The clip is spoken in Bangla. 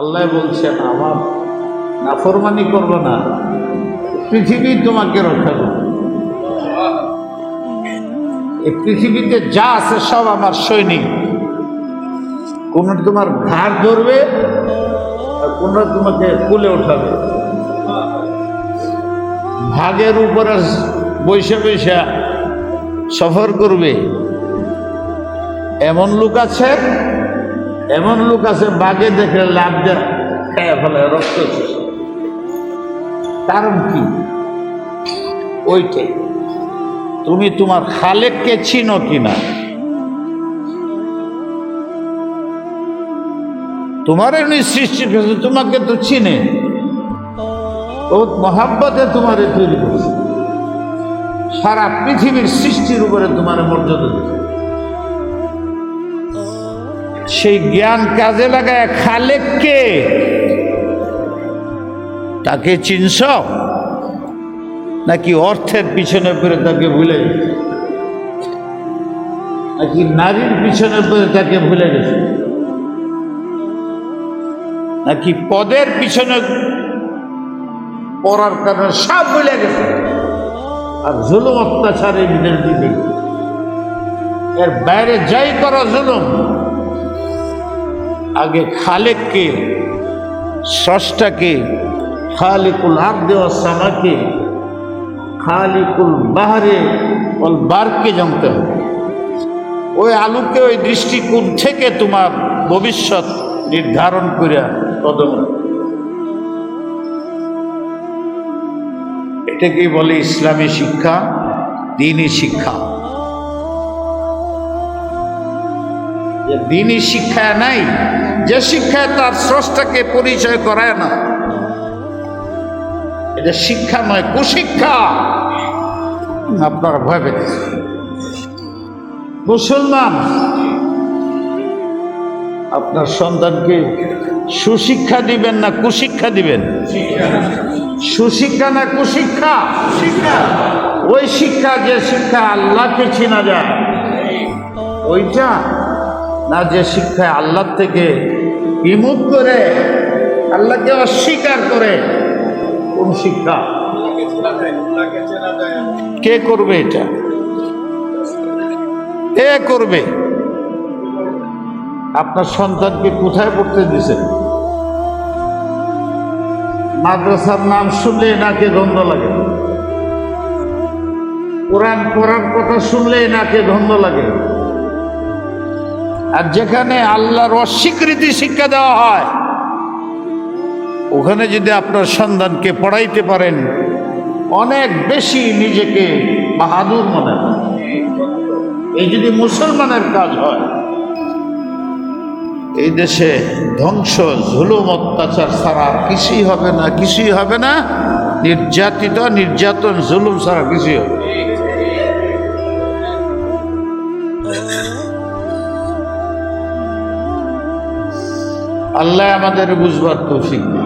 আল্লাহ বলছেন, আমার নাফরমানি করব না, পৃথিবী তোমাকে রক্ষা করবে। এই পৃথিবীতে যা আছে সব আমার সৈনিক। কোন তোমার ঘাড় ধরবে, আর কোন তোমাকে কুলে উঠাবে। ভাগের উপরে বৈশা বৈশা সফর করবে। এমন লোক আছে এমন লোক আছে বাঘে দেখে লাভ দেয়। খেয়ে ফেলে রক্ত কারণ কি? ওইটাই। তুমি তোমার খালেককে চিনো কিনা? তোমার এমনি সৃষ্টি করেছে তোমাকে তো চিনে। ও মহাব্বতে তোমারে তৈরি করেছে। সারা পৃথিবীর সৃষ্টির উপরে তোমার মর্যাদা দিচ্ছে সেই জ্ঞান কাজে লাগায় খালেককে। তাকে চিনস নাকি অর্থের পিছনে পড়ে তাকে ভুলে নাকি নারীর পিছনে পড়ে তাকে ভুলে গেছে? নাকি পদের পিছনে পড়ার কারণে সব ভুলে গেছে? আর জুলুম অত্যাচারের দিবে এর বাইরে যাই করা জুলুম আগে খালেককে, স্রষ্টাকে, খালিকুল আব দেওয়া সামাকে খালিকুল বাহারে ওল বারকে জানতে হবে ওই আলুকে ওই দৃষ্টিকোণ থেকে তোমার ভবিষ্যৎ নির্ধারণ করিয়া কদম রাখো। এটাকেই বলে ইসলামী শিক্ষা, দিনই শিক্ষা দিনই শিক্ষা নাই, যে শিক্ষায় তার স্রষ্টাকে পরিচয় করায় না। এটা শিক্ষা নয়, কুশিক্ষা। আপনারা ভয় পেতেছে মুসলমান, আপনার সন্তানকে সুশিক্ষা দিবেন না কুশিক্ষা দিবেন? সুশিক্ষা না কুশিক্ষা? শিক্ষা ওই শিক্ষা যে শিক্ষা আল্লাহকে চেনা যায়। ওইটা না যে শিক্ষায় আল্লাহ থেকে বিমুখ করে আল্লাহকে অস্বীকার করে, কোন শিক্ষা? কে করবে এটা? কে করবে? আপনার সন্তানকে কোথায় পড়তে দিছেন মাদ্রাসার নাম শুনলে নাকে গন্ধ লাগে। কোরআন পড়ার কথা শুনলে নাকে গন্ধ লাগে। আর যেখানে আল্লাহর অস্বীকৃতি শিক্ষা দেওয়া হয়, ওখানে যদি আপনার সন্তানকে পড়াইতে পারেন, অনেক বেশি নিজেকে বাহাদুর মনে হয়। এই যদি মুসলমানের কাজ হয়, এই দেশে ধ্বংস ঝুলুম অত্যাচার ছাড়া কিছুই হবে না, কিছুই হবে না। নির্যাতিত, নির্যাতন, জুলুম ছাড়া কিছুই হবে আল্লাহ আমাদের বুঝবার তো শিখবে